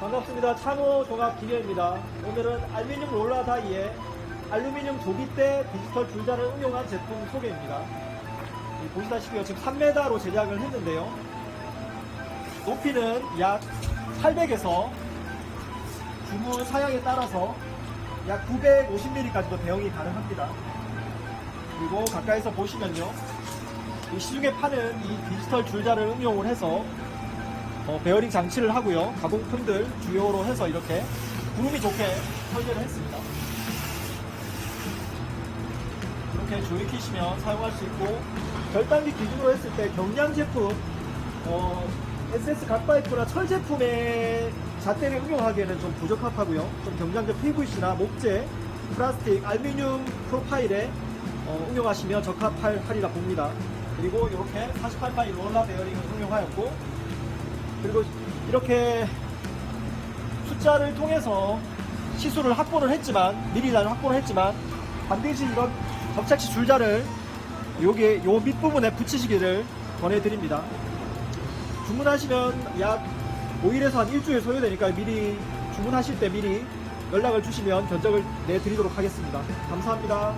반갑습니다. 참호 종합 기계입니다. 오늘은 알루미늄 롤러 다이에 알루미늄 조기대 디지털 줄자를 응용한 제품 소개입니다. 이 보시다시피 지금 3m로 제작을 했는데요. 높이는 약 800에서 주문 사양에 따라서 약 950mm까지도 대응이 가능합니다. 그리고 가까이서 보시면요. 이 시중에 파는 이 디지털 줄자를 응용을 해서 어, 베어링 장치를 하고요. 가공품들 주요로 해서 이렇게 구름이 좋게 설계를 했습니다. 이렇게 조이키시면 사용할 수 있고 절단기 기준으로 했을 때 경량 제품 어, SS 각파이프나 철 제품의 잣대를 응용하기에는 좀 부적합하고요. 좀 경량적 PVC나 목재, 플라스틱, 알루미늄 프로파일에 어, 응용하시면 적합할 하리라 봅니다. 그리고 이렇게 48파이 롤라 베어링을 응용하였고 그리고 이렇게 숫자를 통해서 시수를 확보를 했지만 미리 잘 확보를 했지만 반드시 이런 접착시 줄자를 여기 요 밑부분에 붙이시기를 권해드립니다. 주문하시면 약 5일에서 한 일주일 소요되니까 미리 주문하실 때 미리 연락을 주시면 견적을 내드리도록 하겠습니다. 감사합니다.